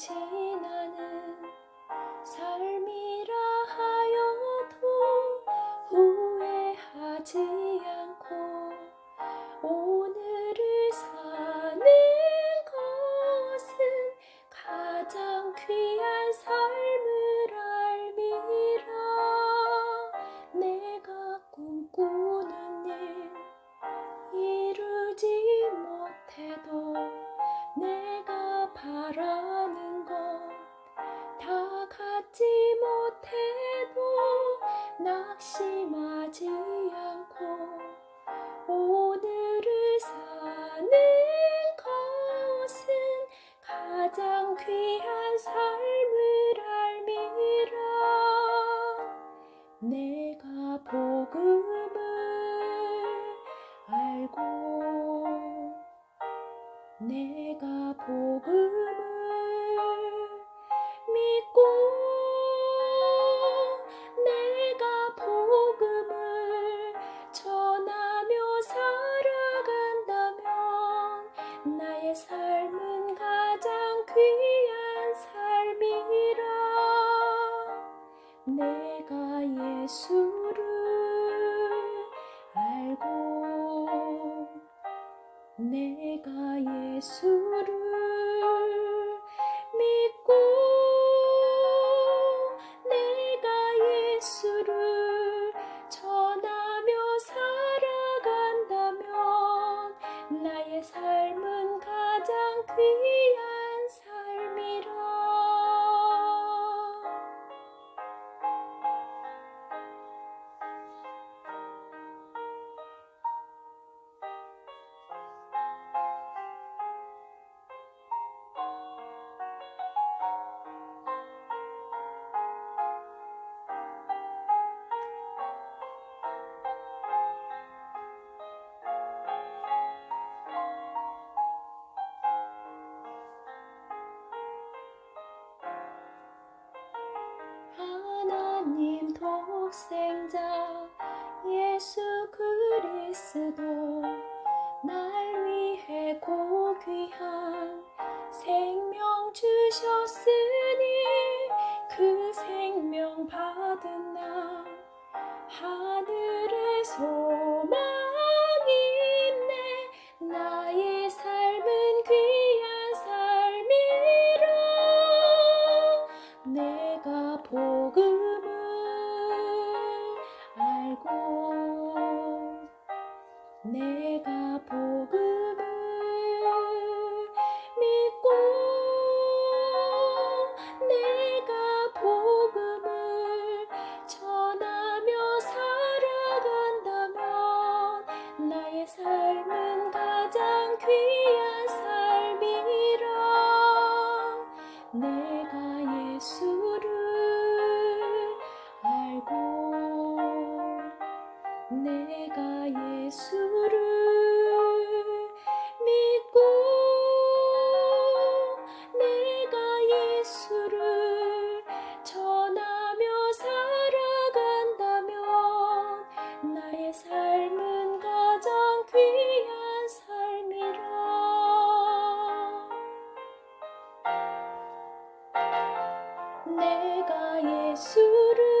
같이. 복음을 알고 내가 복음을 믿고 내가 복음을 전하며 살아간다면 나의 삶은 가장 귀한 삶이라. 내가 예수 내가 예수를 믿고 내가 예수를 전하며 살아간다면 나의 삶은 가장 귀한 독생자 예수 그리스도 날 위해 고귀한 생명 주셨으니 그 생명 받은 나 하늘의 소망이 있네. 나의 삶은 귀한 삶이라. 내가 복음 내가 예수를 알고 내가 예수 내가 예수를